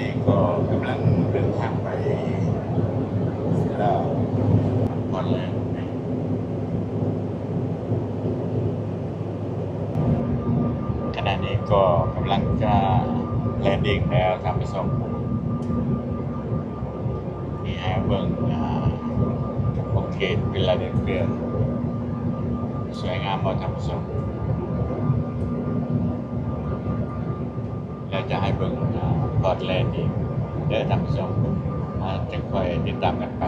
นี้ก็กำลังเดินทางไปแล้วพอดแลนด์ขณะนี้ก็กำลังจะแลนดิ้งแล้วท่านผู้ชมมีแอร์เบิงอ่าของเขตฟิลาเดลเฟียสวยงามบ่ท่านผู้ชมแล้วจะให้เบิ่งอ่าพอร์ตแลนด์อีกเด้อท่านผู้ชมอ่าจะคอยติดตามกันไป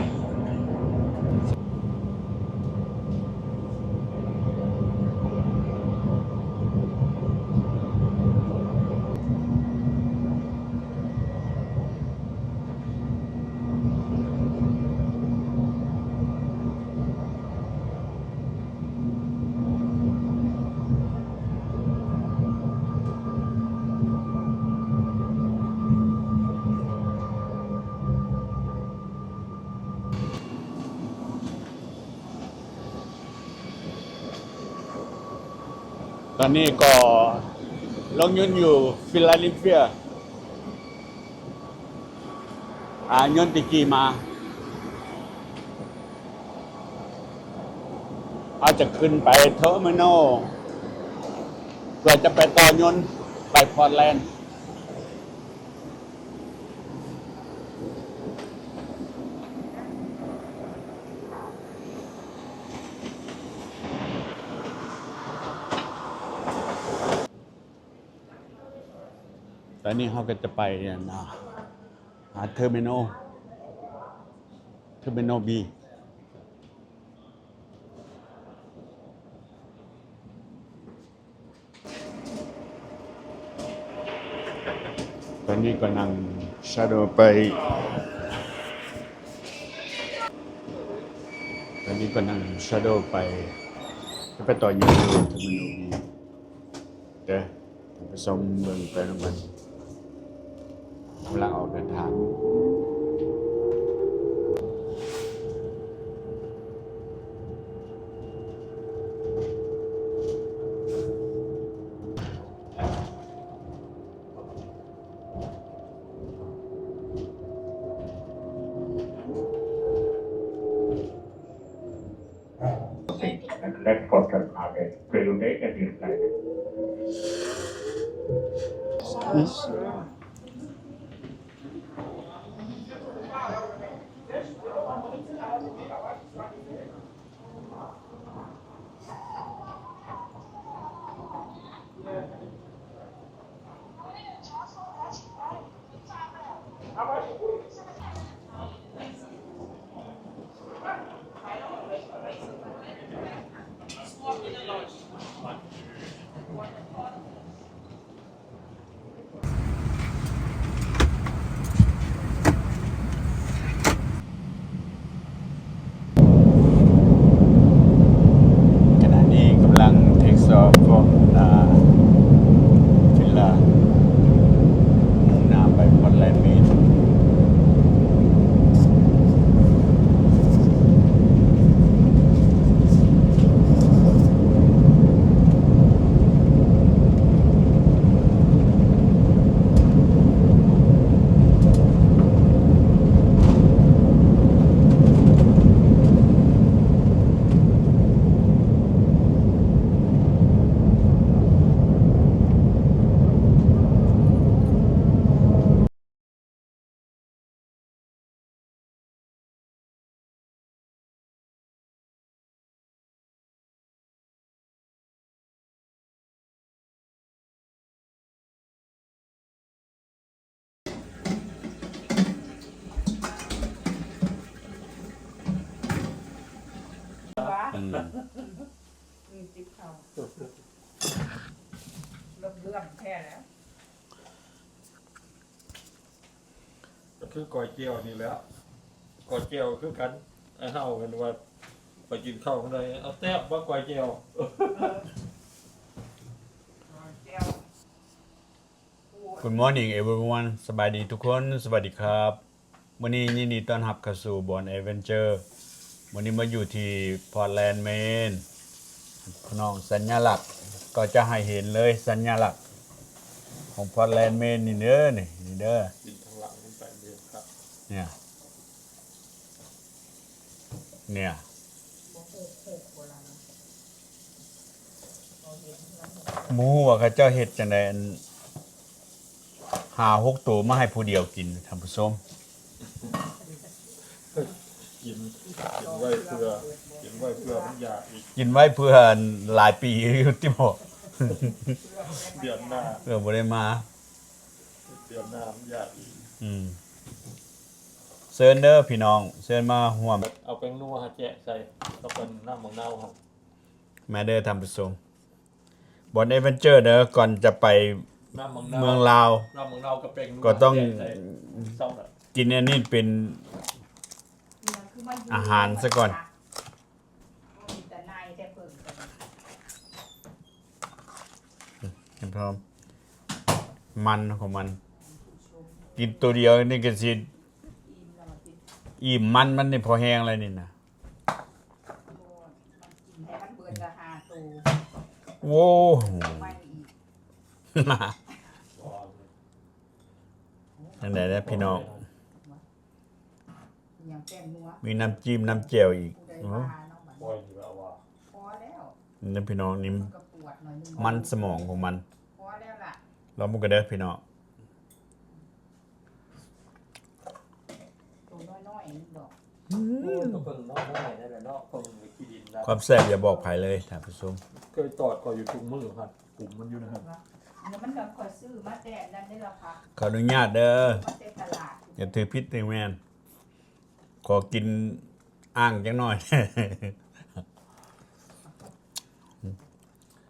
อนนี้ก็ลงยุนอยู่ฟิลาเดลเฟียอ่ายนติกีมาอาจจะขึ้นไปเทอร์มินอลเพื่อจะไปต่อยนต์ไปพอร์ตแลนด์ ต อนนี้เขาก็จะไปนะหาเทอร์มินอลเทอร์มินอลบีตอนนี้ก็นั่งชาโดไป ตอนนี้ก็นั่งชาโดไปจะไปต่อยูเทอร์มินอลบีเด้อไปชมเมืองไปน้ำมันำ อืมจิ๊บเขาเริ่มเลื่อมแค่แล้วก็คือก๋วยเจียวนี่แหล้วก๋วยเจียวคือกันไอ้เฮากันว่า ไปกินข้าวข้างในเอาแต้บว่าก๋วยเจียวแก้ว Good morning everyone สบายดีทุกคน สวัสดีครับ วันนี้ยินดีต้อนรับเข้าสู่บอลเอเวนเจอร์ วันนี้มาอยู่ที่พอร์ตแลนด์เมนพี่น้องสัญลักษณ์ก็จะให้เห็นเลยสัญลักษณ์ของพอร์ตแลนด์เมนนี่เด้อนี่นี่เด้อกินทางละเนี่ยเนี่ยบ่หกหกโบราณเราเห็นแล้วหกหมูว่าเขาเจ้าเฮ็ดจังไดอันหาหกตัวมาให้ผู้เดียวกินท่านผู้ชม กินกินไว้เพื่อกินไว้เพื่อมันอยากอีกกินไว้เพื่อหลายปีอยู่ที่บอกเดือนหน้าเพื่อบ่ได้มา เดือนหน้ามันอยากอีกอืมเซิร์นเด้อพี่น้อง เซิร์นมาห่วม เอาแป้งนัวฮะแจะใส่ก็เป็นน้ำมังนาวครับแม่เด้อท่านผู้ชมบอนเอเวนเจอร์เด้อก่อนจะไปน้ำมังนาวเมืองลาว น้ำมังนาวกับแป้งนัวก็ต้องแจะใส่เศร้าน่ะกินอันนี้เป็นเนี่ยคื อาหารซะก่อน แต่ในแต่เพิ่งกันให้พร้อม มันของมัน กินตัวเดียวนี่ก็สิอิ่มแล้วมาติดอิ่มมันมันนี่พอแห้งเลยนี่นะโบนมันกินให้มันเบิดราคาตูโว้โห ไม่อีกจังได๋เด้อพี่น้อง อย่างแป้งนัวมีน้ำจิ้มน้ำเจียวอีกผู้ใดโอ้มาเนาะบัดปล่อยอยู่แล้วว่าพอแล้วนี่พี่น้องนี่มันก็ปวดหน่อยนึงมันสมองของมันพอแล้วล่ะเรามุกกันเด้อพี่น้องตัวน้อยๆนี่ดอกก็เพิ่งนอกได้นั่นแหละเนาะเพิ่งไปขี้ดินนะความแซ่บอย่าบอกไผเลยท่านผู้ชมเคยตอดก็อยู่ทุกมือครับกลุ่มมันอยู่นะครับอันนี้มันก็คอยซื้อมาแต่นั่นได้ราคาขออนุญาตเด้อมาแต่ตลาดอย่าถือพิษถือแมน ขอกินอ่างจังหน่อย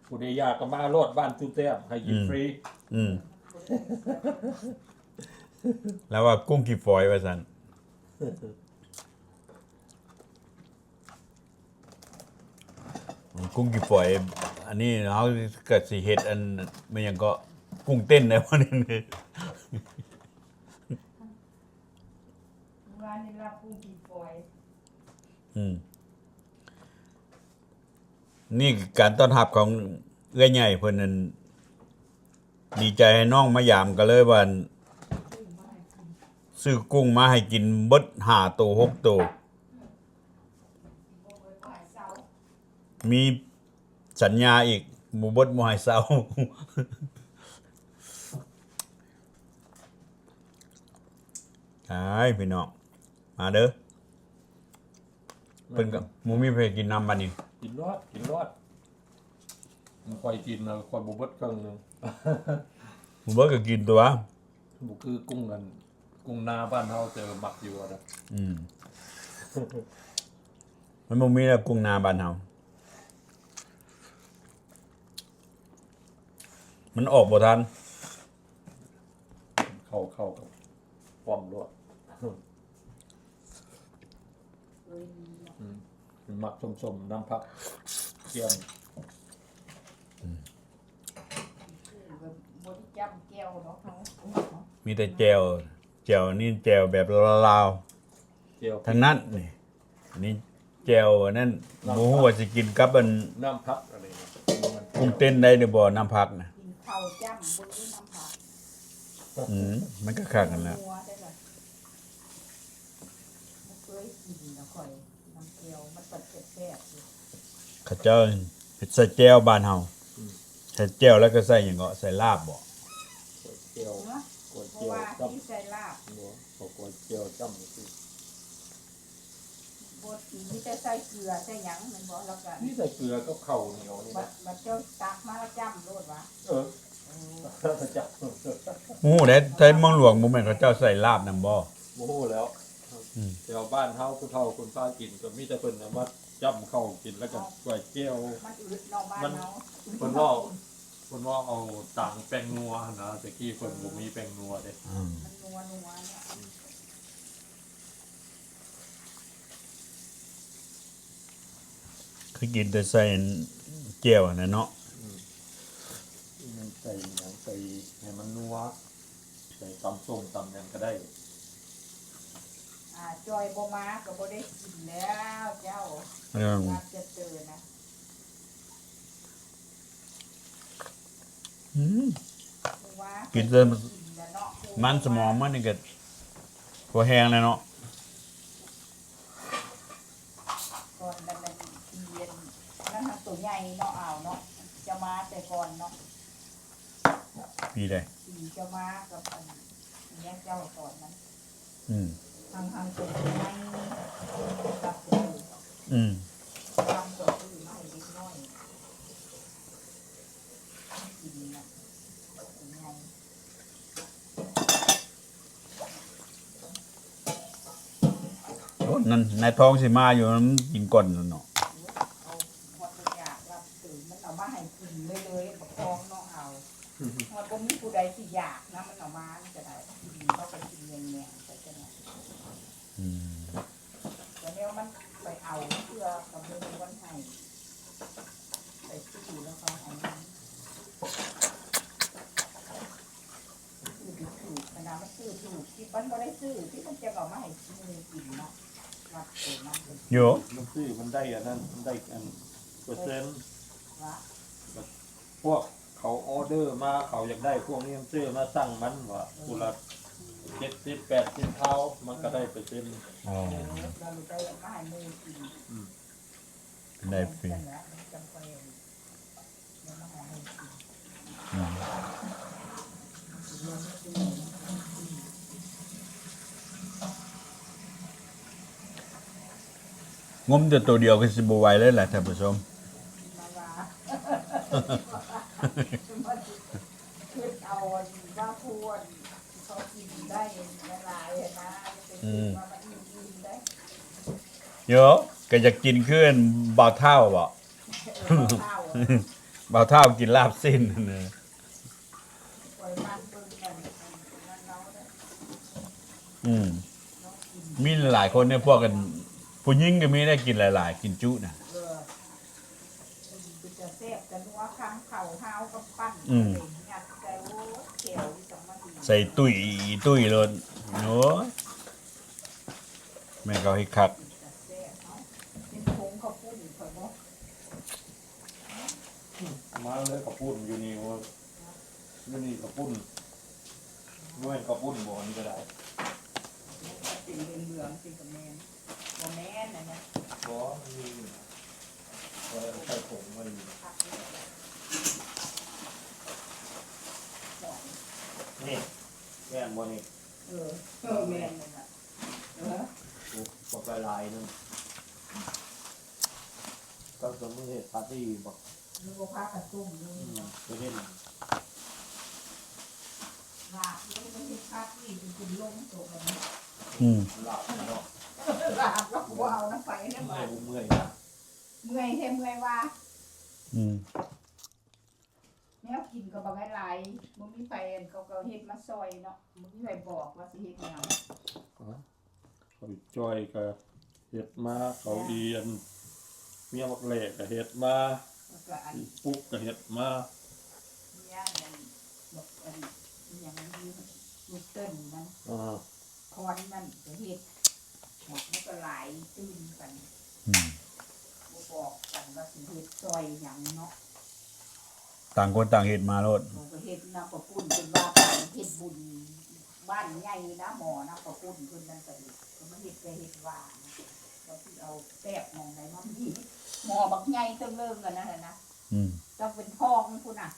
ผู้ใดอยากก็มาโลดบ้านตุ้แต้มให้กินอืมฟรี อืม แล้วว่ากุ้งกี่ฝอยว่าสันกุ้งกี่ฝอย อันนี้เขาเกิดสีเห็ดอันไม่ยังก็กุ้งเต้นนะวันนี้งานนี้รับกุ้งกี่ฟอยอืม นี่การต้อนรับของเอื้อยใหญ่เพิ่นนั้นดีใจให้น้องมายามก็เลยว่ากุ้งมาให้กินซื้อกุ้งมาให้กินเบิดหาตัวหกตัวมีสัญญาอีกหมูเบดมูใหายเศร้าใช่พี่น้องมาเด้อ เพิ่นกับหมูมีเพกินน้ำบัดนี้กินรอดกินรอดมันคอยกินนะคอยบุบเบิดเครื่องหนึงหมูเบิดก็กินตัว บุคือกุ้งกันกุ้งนาบ้านเฮาเจอหมักอยู่อะนะอืม มันบ่มีแล้วกุ้งนาบ้านเฮามันออกบ่ทัน เข้าเข้ากับความรวด เอ้ยมีเนาะ มัน หมักสมๆน้ำพักเทียมกุ้งก็บ่ได้จำแก้วเนาะเขากุ้งเนาะมีแต่แจวแจวนี่แจวแบบลาวเจียวๆทั้งนั้นนี่อันนี้แจวอันนั้นบ่ฮู้ว่าสิกินกับอันน้ำพักอะไรเงี้ยมันกุ้งเต้นได้หรือบ่น้ำพักนะกินข้าวจ้ำบ่ได้น้ำผักอืมมันก็คักกันแล้วนัวได้ล่ะบ่เคยกินนะข่อยน้ำแก้วมันก็ แซ่บๆอยู่เขาเจ้าเฮ็ดใส่แจวบ้านเฮาใส่แจวแล้วก็ใส่หยังก็ใส่ลาบบ่เจียวเนาะกล้วยเพเจีราะยวว่าจ้ที่ใส่ลาบำหัวขอกล้วยเจียวจ้ำคือบ่กินมีแต่ใส่เกลือใส่หยังแมันบ่แล้วก็นี่ใส่เกลือก็เข้าเหนียวนี่บันะดบัดเจ้าตักมาแล้วจ้ำโลดวะเออถ้าจับฮู้ได้ใส่เมืองหลวงบ่แม่นเขาเจ้าใส่ลาบนำบ่ โมโหแล้วอืม เดี๋ยวบ้านเฮาผู้เฒ่าคนป้ากินก็มีแต่เพิ่นน่ะมา จ้ำเข้ากินแล้วก็กล้วยเจียวมันอืดเนอกบ้านมันเนาะเพิ่นว่าเพิ่นว่าเอาต่างแป้งนัวนะแต่กี้เพิ่นบ่มีแป้งนัวเด้อืมมันนัวนัวเนี่ยคือกินแต่ใส่แจวน่ะเนาะมันใส่หยังใส่ให้มันนัวใส่ตำส้มตำหยังก็ได้ อ่าจอยบ่มาก็บ่ได้กินแล้วเจ้าเออน่าจะเจอนะอืม เพราะว่ากินเติมกินแล้วเนาะมันสมองมันนี่ก็พอแห้งแล้วเนาะก่อนนั้นมันเย็นนั่นทำตัวใหญ่เนาะเอาเนาะจะมาแต่ก่อนเนาะ ปีใดสีจะมากับอันเนี้ยเจ้าก่อนนั้นอืม ทางทางตัวใหญ่กับตัวอื่นอืมทำตัวอื่นมาให้เล็กน้อยกินนะตัวใหญ่โอ้นั่นนายท้องสิมาอยู่มันกินก่อนนั่นเนาะเอาหมดตัวอยากรับตื่นมันเอามาให้กินเลยเลยๆประคองเนาะเอามันก็มีผู้ใดที่อยากนะมันเอามามันจะได้กินก็ไปกินเงี้ยเงี้ยๆแต่จะเนี่ย อืม แต่เนี้ยมันไปเอาเพื่อกับเพื่อนวันไห้ไปซื้อแล้วก็เอามาซื้อถูกๆนะมันซื้อถูกที่มันก็ได้ ซื้อที่มันจะเอามาให้กินเลยกินเนาะรับเองมันเป็นโยมันซื้อมันได้อันนั้นมันได้อันเปอร์เซ็นต์ว่าพวกเขาออเดอร์มาเขาอยากได้พวกนี้มันซื้อมาสั่งมันว่ากุละเจ็ดสิบแปดสิบเท่ามันก็ได้เปอร์เซ็นต์อ๋อเราได้เอามาให้มือกินได้ฟรีนั่นแหละมันจำเป็นเดี๋ยวมาให้กินอืม รวมไม่ซื้อ งมแต่ตัวเดียวก็สิบ่ไหวเลยแหละท่านผู้ชมมาว่าคือเอาว่าพวนเขากินได้หลายๆนะจะเป็นว่ามันอิ่มๆได้โยก็จะกินขึ้นบ่าวเท่าบ่เออข้าวบ่าวเท่ากินลาบสิ้นนั่นน่ะปล่อยมันเบิ่งกันนั่นเราได้อืมเนาะกินมีหลายคนเนี่ยพวกกัน ผู้หญิงก็มีได้กินหลาย ๆ กินจุน่ะเออมันจะแซ่บกันว่าข้างเข่าห้าวกับปั้นอืมงัดใจโอ้เขียวที่สมาธิใส่ตุ้ยตุ้ยเลยโอ้ยแม่งเขาให้คักจะแซ่บเนาะเป็นผงข้าวปุ้นข่อยบอกมาเลยกระปุ้นอยู่นี่ว่าอยู่นี่กระปุ้นด้วยกระปุ้นบ่อนก็ได้สีเหลืองๆสีกับแมน โมแมนนะเนี่ยบ่มีอยู่นะไว้ใส่ผงมาอยู่ผักเนี่ยหอมนี่แม่นบ่นี่เออเออแมนเลยนะเออบอกลายๆนึงก็สมมติเหตุปาร์ตี้บอกนึกว่าผักกระตุ้มนี่อืมเนาะไปเล่นลาบนี่มันเป็นผักนี่เป็นคุณลงตัวกันนะอืมหลับเนาะ ลาบแล้วก็เอาน้ำไฟเนี่ยเมื่มาอยบ่เมื่อยนะเมื่อยเท่เมื่อยว่าอืมแนวกินก็บางหลายๆมึงมีไฟเขาก็เฮ็ดมาซอยเนาะมึงมีไฟบอกว่าสิเฮ็ดแนวเขาจอยก็เห็ดมาเขาเอียนเมียบักเหลกก็เห็ดมาแล้วก็อันปุ๊กก็เห็ดมาเนี้ยนั่นบอกอันอหย่างนี้ลูกเต้นมันอ่าคอนมันก็เฮ็ด หมดมันก็หลายตื่นกันอืมบ่บอกกันว่าสิเฮ็ดซอยหยังเนาะต่างคนต่างเห็ดมาโลดเราก็เฮ็ดน้ำประปุ่นเป็นว่าการเฮ็ดบุญบ้านใหญ่นะหมอน้ำประปุ่นเพิ่นนั่นก็ดีก็มาเฮ็ดไปเฮ็ดว่านะเราสิเอาแป๊บมองไหนมามีหมอบักใหญ่เติมเริ่มกันนั่นน่ะนะ อืมต้องเป็นทองพุ่นน่ะ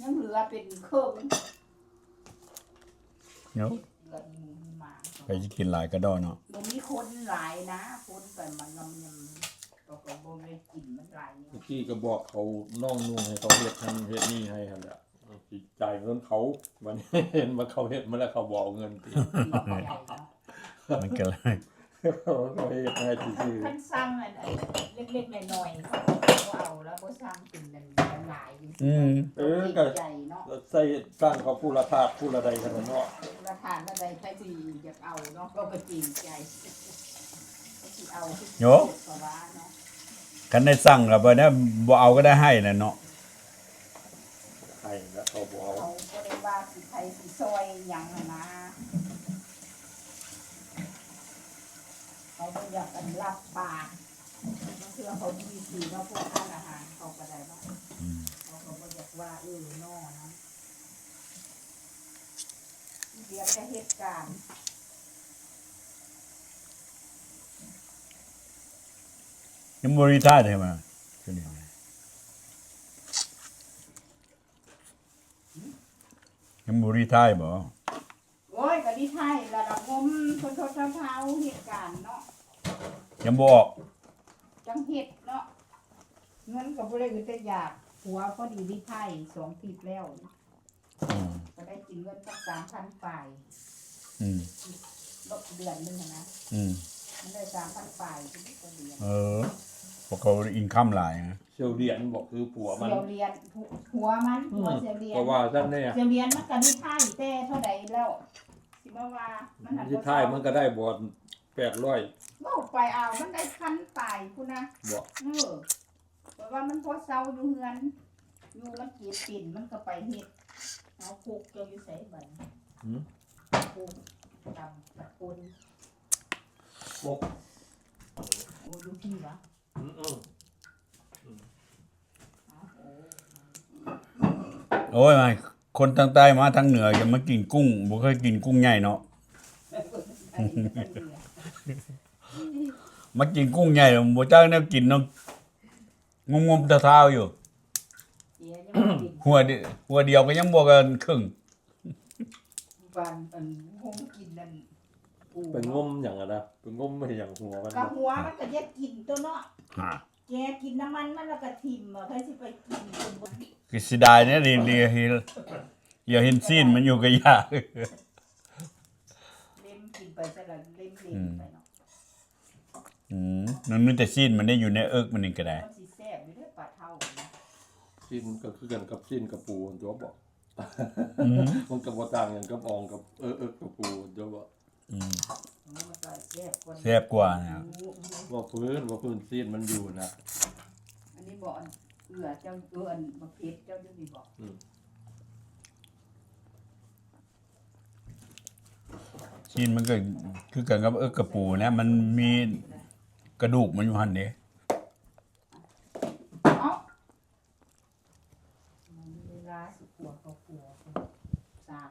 ยังเหลือเป็นเครื่องเนาะ เหลือมีมีหมา ไปสิกินหลายกระดอเนาะบ่มีคนหลายนะคนไปมันงำยำก็ก็บ่ได้กินมันหลายเนี่ยเมื่อกี้ก็บอกเขาน้องนุ่งให้เขาเห็ดทันเห็ดนี่ให้หั่นแหละสิจ่ายเงินเขาวันนี้เห็นว่าเขาเห็ดมาแล้วเขาบอกเอาเงินติมันก็เลยเขาเห็ดให้ซื่อท่านสร้างอันไอ้เล็กๆน้อยๆเขาก็ เอาแล้วบ่สร้างเป็นอันหลายอยู่อืมๆเออก็ ใหญ่เนาะใส่ตั้งเขาผู้ละธาตุผู้ละใดกันเนาะราคาละใดใครสิอยากเอาเนาะก็ก็จริงใจก็สิเอาที่โย ก็ว่าเนาะคันได้สั่งกับบ่ได้บ่เอาก็ได้ให้น่ะเนาะให้แล้วเขาบอกเอาเขาก็ได้ว่าสิใครสิซอยหยังน่ะนะเขาก็อยากกันรับปากบาง เชื่อเขาดีสีว่าพวกทานอาหารเขาก็ได้ว่าเขาก็บ่อยากว่าเออน้อนะเดี๋ยวจะเหตุการณ์ยังบริใช่ไหมช่วงนี้ยังบริท่าบ่โอ้ยก็ดีไทยระดับงมทนทนเท้าเหตุการณ์เนาะยังบอก จังเฮ็ดเนาะเงินก็บ่ได้อึดแต่อยากหัวพอดีดีไทยสองทิศแล้วอืมก็ได้กินเงินสักสามพันฝ่ายอืมลบเดือนหนึงอะนะอืมมันได้สามพันฝ่ายที่ต่อเดือนเออพวกเขาอินคัมหลายนะเซียวเหรียญบอกคือผัวมัน เสียวเรียนหัวมันหัวเสียวเรียน เพราะว่าท่านเนี่ยเสียวเรียนมันก็ดีไทยแต่เท่าใดแล้วสิมาว่ามันหันที่ท้ายมันก็ได้บอล แปดร้อยเว้าไปเอามันได้พันฝ่ายพุ่นนะบอกเออเพราะว่ามันพอเศร้าอยู่เฮือน อยู่มันเกลียดปิ่นมันก็ไปเฮ็ดเอาคุกเกี่ยวอยู่ใส่บันหืมคุกดำตะกุนบกโอ้ดูพี่วะอืมอืมเอาโอ้โอ้ยไม่คนทางใต้มาทางเหนืออย่ามากินกุ้งบ่เคยกินกุ้งใหญ่เนาะอันนี้ก็เป็นเหลือ มากินกุ้งใหญ่บ่จ้างแนวกินเนาะงมๆเท้าๆอยู่เสียยังไม่กินหัวเดีหัวเดียวก็ยังบ่กันครึ่งวันอันคงกินนั่นปูเป็นงมอย่างอะนะเป็นงมไม่อย่างหัวมันกับหัวมันก็จะกินตัวเนาะฮะแกกินน้ำมันมันแล้วก็ทิ่มอะใครสิไปกินคนบ่คือสิได้เนี่ยดีดีเฮลอย่าเห็นซีนมันอยู่ก็ยาก เล่มกินไปซะละเล่มเล่มไปเนาะ อืมนั่นมันแต่ซีนมันได้อยู่ในเอิกมันนี่ก็ได้มันสิแซ่บอยู่เด้อปลาเท่านะสิ้นก็คือกันกับสิ้นกับปูตัวบอกอืมมันกับว่าต่างอย่างกับอองกับเออเออกับปูตัวบอกอืมมันก็แซ่บกว่าแซ่บกว่านะครับว่าพื้นว่าพื้นสิ้นมันอยู่นะอันนี้บ่อันเอือเจ้าเอืออันบ่เผ็ดเจ้าอยู่นี่บ่ซีนมันก็คือกันกับเอิกกระปูนะ มันมี กระดูกมันอยู่หั่นเด้เอ้ามันเวลาสิขัวเขาขัวสาก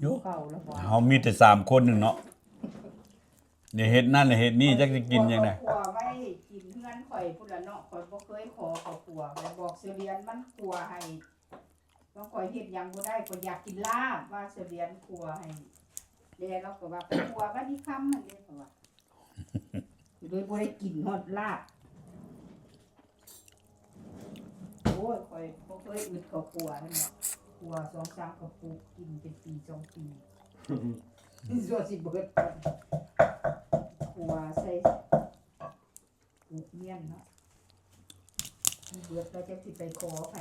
โยเก่าแล้วบ่เฮามีแต่สามคนหนึงเนาะเดี๋ยวเฮ็ดนั่นเฮ็ดนี่จักสิกินจังได๋ขัวไว้กินเฮือนข่อยพุ่นละเนาะข่อยบ่เคยขอเขาขัวแต่บอกเสบียนมันขัวให้ต้องข่อยเฮ็ดหยังบ่ได้ข่อยอยากกินลาบว่าเสบียนขัวให้แล้วเราก็ว่าไปขัวว่าที่ค่ำมันเด้อว่า โดยบ่ได้กินฮอดลาบ โอ้ยคอยบ่เคยอึดกับปัวนั่นแหละปัวสองสามกระปุกกินเป็นปีสองปีส่วนสิเบิดกันปัวใส่ปุกเมียนเนาะเบิดเราจะสิไปขอไผ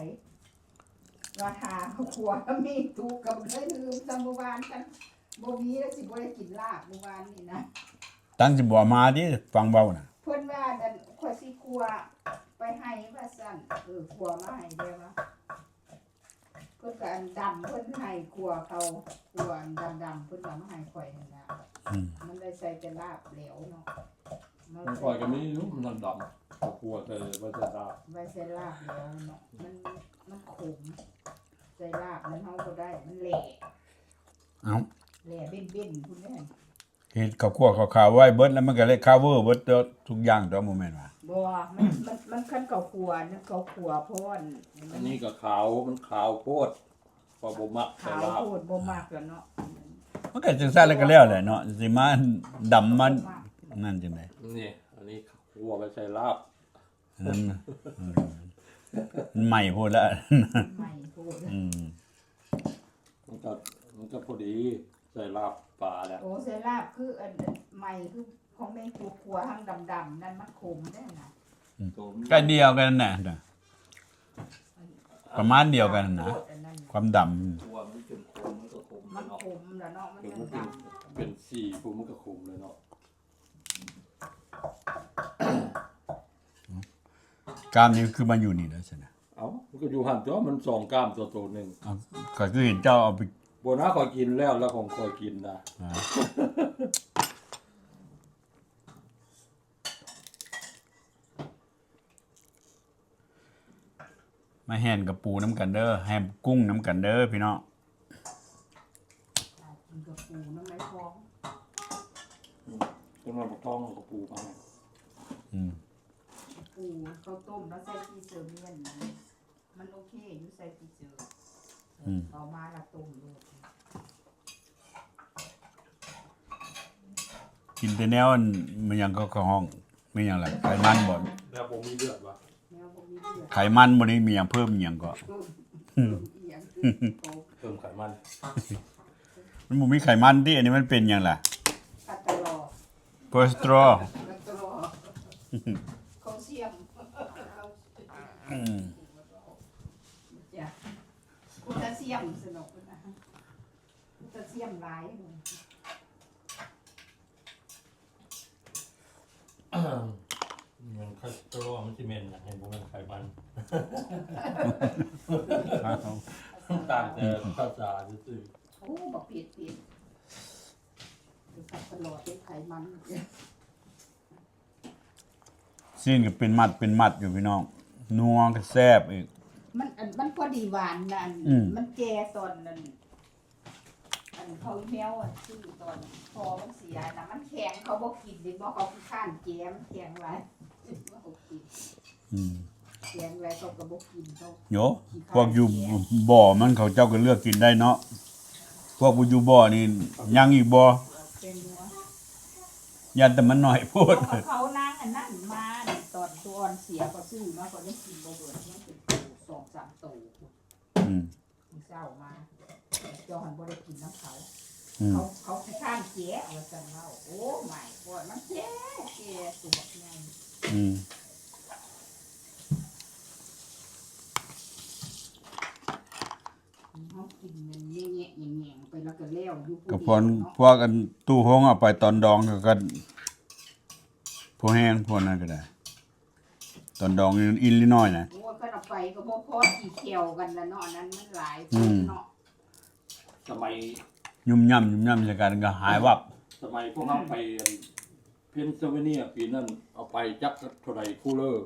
ว่าหาขาขัวมีถูกกับเลยลืมสัมวานกันบ่มีแล้วสิบ่ได้กินลาบเมื่อวานนี่นะ ตั้งสิบ่มาดิฟังเว้าน่ะเพิ่นว่านั่นข่อยสิครัวไปให้ว่าซั่นเออครัวมาให้เด้อว่าเพิ่นก็อันดำเพิ่นให้ครัวเขาครัวอันดำๆเพิ่นก็มาให้ข่อยนั่นล่ะอืมมันได้ใส่แต่ลาบเหลวเนาะมันมันคอยก็มีอยู่มันดำกับปูแต่ว่าจะได้ไว้ใส่ลาบเหลวเนาะมันมันขมใส่ลาบมันเฮาบ่ได้มันแหล่เอ้าแหล่เบ้นๆพุ่นแน่ เฮ็ดข้าวคั่วข้าวขาวไว้เบิดแล้วมันก็เลย cover เบิดทุกอย่างตัวบ่แม่นว่าบ่มันมันมันคันเก่าครัวนั่นเก่าครัวเพราะว่าอันนี้ก็ขาวมันขาวโพดพอบ่มักใส่ขาวลาบโพดบ่มากแล้วเนาะมันก็จังซั่นแล้วก็แล้วแหละเนาะสิมาดำมันนั่นจังได๋นี่อันนี้ขัวไปใส่ลาบนั่นเออมันใหม่โพดแล้วใหม่โพดอืมมันก็มันก็พอดี ใส่ลาบปลาแหละโอ้เซลาบคืออันใหม่คือของแม่ตัวครัวทั้งดำๆนั่นมันขมได้นะตัวก็เดียวกันน่ะน่ะ ประมาณเดียวกันนะโพดอันนั้นความดำตัวมันจนคมมันก็คมมันเนาะขมแล้วเนาะมันถึงยัมันงเป็นดเป็นสีปูมันก็คมเลยเนาะกล้ามนี่คือมันอยู่นี่แล้วใช่ไหมเอ้ามันก็อยู่หันจ้อมันสองกล้ามตัวโตหนึ่งเอาก็คือเห็นเจ้าเอาไป โบนัสคอยกินแล้วแล้วของคอยกินนะอ่ามาแห่นกับปูน้ำกันเด้อแฮมกุ้งน้ำกันเด้อพี่น้องำกินกับปูน้ำไม้ฟองจนมาบอกท้องกับปูมาให้อืมปูข้าวต้มแล้วใส่กีเซอร์เมียนนะมันโอเคอยู่ใส่กีเซอร์อืม เอามาละต้มเลยกินแต่แนวอันมันหยังก็เข้าห้องไม่หยังล่ะไขมันบ่แล้วผมมีเลือดวะแมวบ่มีเลือดไขมันบ่ได้มีหยังเพิ่มอีหยังก็เพิ่มเพิ่มอีหยังคือโตเพิ่มไขมันมันบ่มีไขมันที่อันนี้มันเป็นหยังล่ะคัตตาลอคอเลสเตอรอลคัตตาลอแคลเซียม อืมจ้ะโพแทสเซียมสนุกนะโพแทสเซียมหลายเลยมันคอสเตอรอลมันสิเมนนะเห็นบ่มันไขมันตามแต่ภาษาซื่อโอ้บอกเปลี่ยนเปลี่ยนคือคัตตาลอเป็นไขมันซีนก็เป็นมัดเป็นมัดอยู่พี่น้องนัวก็แซ่บอีก มันอันมันพอดีหวานนะอันอืม มันแก่ตอนนั้นอันเขาแมวอะชื่อตอนพอมันเสียนะมันแข็งเขาบอกกินดิบอกเขาขี้ข้านแจมนแข็งไรว่าเขากินอืมแข็งไรเขาก็บอกกินเขาโยพวกอยู่บ่อมันเขาเจ้าก็เลือกกินได้เนาะพวกบ่อยู่บ่อนี่ยังอีกบ่เป็นนัวยันแต่มันน้อยโพดเขาเขานั่งอันนั้นมานี่ตอนตัวอ่อนเสียก็ซื้อมาก็ได้กินบ่เบิดมันเป็นตัว สองสามตัวอืมมีเศร้ามาเจ้าหันบ่ได้กินน้ำเขา อืมเขาเขาข้างแก่เอาจังเล่าโอ้ไม่กอดมันแก่แก่ตัวบักใหญ่อืมเขากินมันแง่ๆแง่ๆไปแล้วก็แล้วอยู่ผู้ก็เดีพยวรเนาะพวกอันตู้ห้องเอาไปตอนดองก็ก็พวกแห้งพวกนั้นก็ได้ ตอนดองอินลิน้อยนะโอ้ย ก็เอาไปก็บ่พอกี่เขียวกันละเนาะอันนั้นมันหลายอืม เนาะๆสมัยยุ่มย่ำยุ่มย่ำจากการก็หายวับ สมัยพวกเราไปเพนซิลเวเนียปีนั้นเอาไปจักเท่าไหร่คูลเลอร์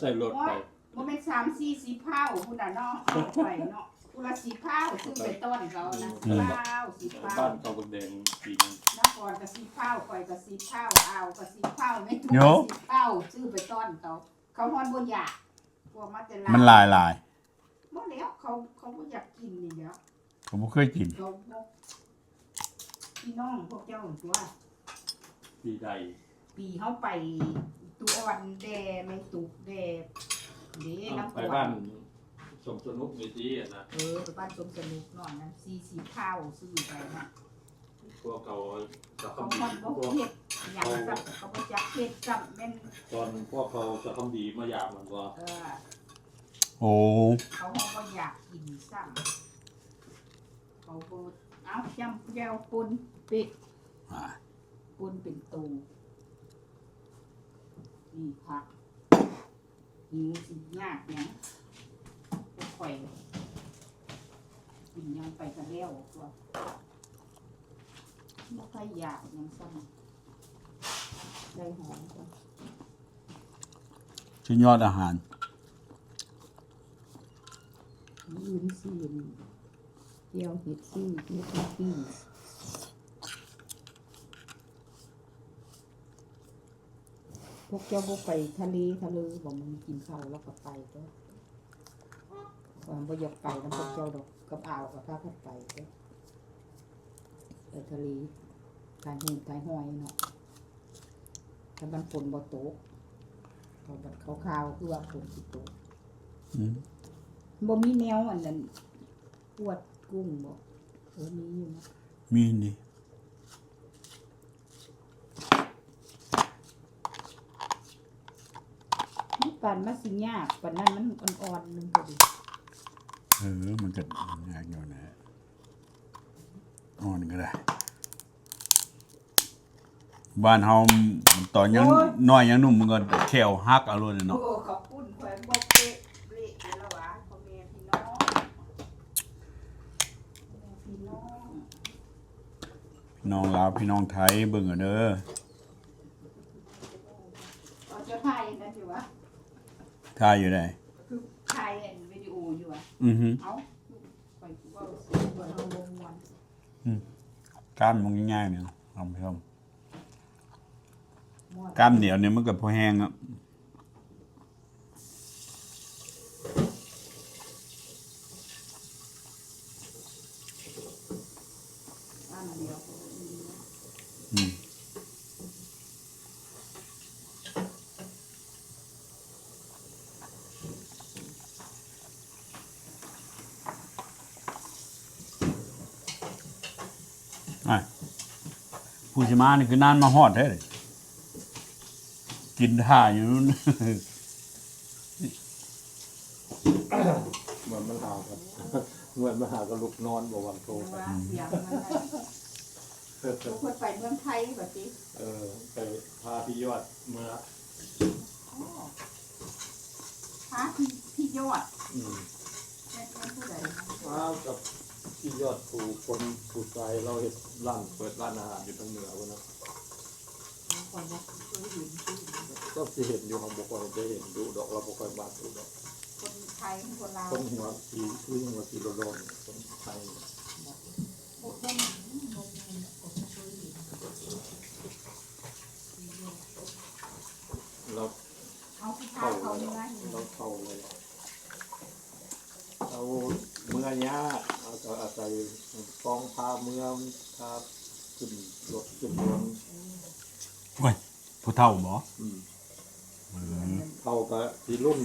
ใส่รถไปบ่แม่นสามสี่สีเผาพุ่นน่ะเนาะเอาไปเนาะพุ่นละสีเผาซึ่งเป็นต้นเขานะสีเผาสีเผาบ้านเขาบักแดงปีนึงนครกับสีเผาข่อยกับสีเผาเอาวกับสีเผาไม่ถูกโย สีเผาชื่อไปต้นเขา เขาฮอนบ่อยาก พวกมาแต่ลาวมันหลายหลายบ่แล้วเขาเขาบ่อยากกินนี่เดี๋ยวผมบ่เคยกิน เขาบ่พี่น้องพวกเจ้าตัว ปีใดปีเฮาไปตัวอ่อนแดไม่ตุกแดเด้น้ำไปตัวบ้านสมสนุกมีทีอะนะ เออไปบ้านสมสนุกนอนนั้น40ข้าวซื้อไปนะ พวกเขาจะเขาทำดีฮอนบ่พวกเฮ็ดหยังซับเขาบ่จักเฮ็ดซับแม่นตอนพวกเขาจะทำดีมาอยากมันว่าเออโอ้เขาฮอนบ่อยากกินซ้ำเขาบ่เอาจำแก้วปุนปิดอ่าปุนเป็นตูนี่ผักหิวสิยากหยังบ่ค่อยกินหยังไปก็แล้วตัว บ่ค่อยอยากหยังซ้ำได้หอมจ้ะชุดยอดอาหารยืนซีนเกี่ยวเห็ดซี่เห็ดซี่พวกเจ้าพวกไปทะเลทะเลบอกมึงกินข้าวแล้วก็ไปก็ความบ่อยากไปแล้วพวกเจ้าดอกกับอ่าวกับพาพัดไปก็ ไปทะเลทายหูทายหอยเนาะถ้ามันฝนบ่ตกพอบัดขาวๆคือว่าฝนสิตกอืมบ่มีแนวอันนั้นปวดกุ้งบ่เออมีอยู่นะมีนี่นี่ปานมาสิยากปานนั้นมันอ่อนๆนึงก็ดีเออมันก็ยากอยู่นะ อ่อนก็ได้ บ้านเฮาตอนยังน้อยยังหนุ่มมันก็แขวหักเอาเลยโอ้เนาะขอบคุณแขวนบ่เป๊ะเละแล้ววะพ่อแม่พี่น้องแม่พี่น้องพี่น้องลาวพี่น้องไทยเบิ่งเอาเด้อเอาจะถ่ายนั่นอยู่วะท่าอยู่ได้คือถ่ายอันวิดีโออยู่วะอือฮึ เอ้าไปกูว่าสิเปิดเอาลงวัน ก้านมันง่ายๆเนี่ยลองไปชมก้านเหนียวเนี่ยมันเกิดพอแห้งอะอืม ผู้ชิมานี่คือนานมาฮอดแท้เลยกินท่าอยู่นู้น เหมือนมันหาครับเหมือนมันหากับลูกนอนบอกวันโทรแต่ไปว่าเสียงมันน่ะทุกคนไปเมืองไทยแบบนี้เออไปพาพี่ยอดเมื่ออ๋อพระพี่พี่ยอดอืมแม่นผู้ใดมากับ พี่ยอดผู้คนผู้ใจเราเห็นร้านเปิดร้านอาหารอยู่ทางเหนือวันนะคนบอกเคยเห็นชื่อก็สิเห็นอยู่ของบุคคลจะเห็นดูดอกเราบุคคลมาดูดอกคนไทยคนลาวคนหัวสีคือหัวสีโลนๆคนไทยพวกคนบ่มีคนเคยเห็นเราเอาผู้ชาเข้ายเขาเลยเนื้อเห็นเราเข้าเลยเรา เมื่อยาเราก็อาศัยกองพาเมืองพาขึ้นรถขึ้นรถโอ้ยผู้เฒ่าบ่อืมอืมเขาก็ปีรุ่น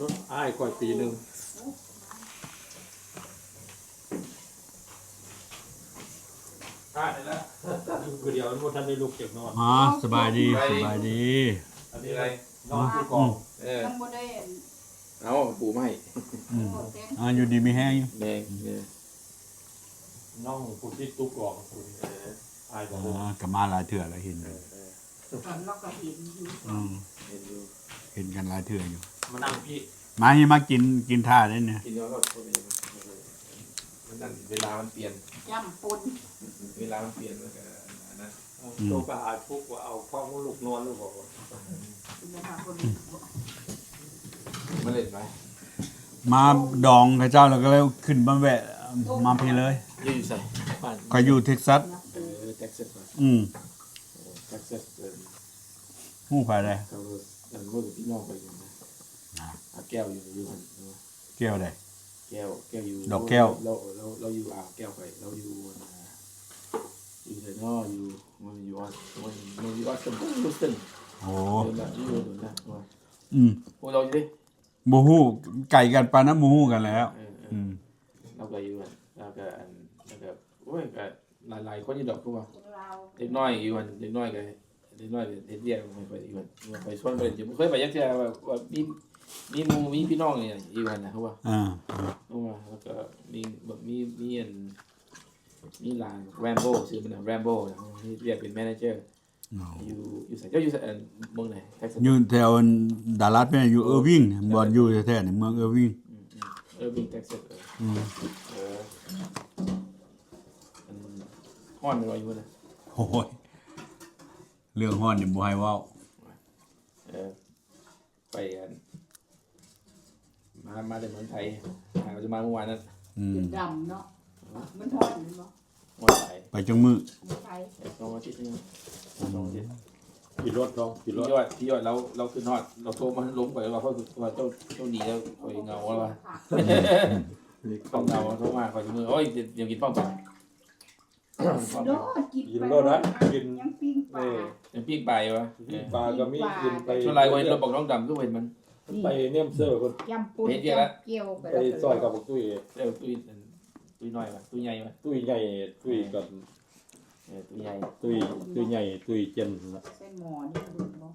รุ่นอ้ายก่อยปีหนึ่งอ้ายแล้วคือเดียวมันทันได้ลูกเก็บนอนอ่าสบายดีสบายดี อันนี้อะไรนอนที่กองเออยังบ่ได้ เอาปูไม่อืมโอ้เต้นอ่าอยู่ดีมีแห้งอยู่แดงเนี่ยน้องคุณที่ตุ๊กกองคุณเอออ้ายบอกอ่าก็มาหลายเถื่อแล้วเห็นอยู่ตอนเราก็เห็นอยู่อืมเห็นอยู่เห็นกันหลายเถื่ออยู่ มานั่งพี่มาให้มากินกินท่าได้เนี่ยกินแล้วก็โอเคมันนั่นเวลามันเปลี่ยน ย่ำปนเวลามันเปลี่ยนแล้วก็อันนะโตไปหาทุกว่าเอาพ่อลูกนอนลูกบอกว่าเป็นนะคะคนมา เล่นไหมมาดองพระเจ้าแล้วก็เลยขึ้นมาแวะ มาพี่เลยยืดใส่บ้านก็อยู่เท็กซัสเออแท็กซัสก่อนอืมแท็กซัสเออฮู้ไปได้เขาเออเมื่อพี่น้องไปอยู่นะเอาแก้วอยู่อยู่กันเกี่ยวได้ แก้วแก้วอยู่ดอกแก้ว เราเราเราอยู่อ่าวแก้วไปเราอยู่อยู่เดนออยู่มันอยู่ออสมันมันอยู่ออสตันบูสตันโอ้เดินแบบอยู่ดูนะอืมพวกเราอยู่ดิ บ่ฮู้ไก่กันปานนั้นบ่ฮู้กันแล้ว เออเออือมเราก็อยู่กันแล้วก็อันแล้วก็โอ้ยก็หลายๆคนอยู่ดอกคือว่าเราเด็กน้อยอยู่กันเด็กน้อยก็เด็กน้อยก็เฮ็ดเรียกไม่ไปอยู่กันไปชวนไปอยู่บ่เคยไปยักเทื่อว่าว่ามีมีหมู่มีพี่น้องเนี่ยอยู่กันนะเขาว่าอ่าเขาว่าแล้วก็มีแบบมีมีอันมีหลานแรมโบชื่อมันแรมโบนะที่เรียกเป็นแมเนเจอร์เอาอยู่อยู่ไสเจ้าอยู่ไสเอ่อเมืองไหนเท็กซัสอยู่แถวดาลัสแม่อยู่เออร์วิงบ่อนอยู่แท้ๆในเมืองเออร์วิงอืมอืมเออบิงเท็กซัสเอออืมเอออันฮ้อนบ่อยู่นะโอ้ยเรื่องฮ้อนนี่บ่ให้เว้าเออไปกันมามาจากเมืองไทยหาจะมาเมื่อวานนั้นอืมเป็นดำเนาะ มันทอดอยู่เนาะเมื่อไหร่ไปจังมือ มันไทยสองอาทิตย์นึง สองอาทิตย์ขี่รถลองขี่พี่รถยอดพี่ยอดเราเราคือนอด เราโทรมาล้มไปว่าเขาว่าเจ้าเจ้าหนีแล้วคอยเงาแล้วว่าค่ะต้องเงาโทรมาคอยมือโอ้ยเดี๋ยวกินป้อมกันโดดกินกินไปรถนะกินยังปิ้งปลานี่เดี๋ยวพี่ไปวะปลาก็มีกินไปช่วงไรวันเราบอกน้องดำก็เห็นมันไปเนี่ยมเซอร์คนยำปูนเฮ็ดเยอะละเกี่ยวไปไปซอยกับพวกตุ้ยเดี๋ยวตุ้ยตุ้ยน้อยวะตุ้ยใหญ่วะตุ้ยใหญ่ตุ้ยกับ เออตัวใหญ่ตุยตัวใหญ่ตุยเจน ใส่หมอนี่ดูเนาะ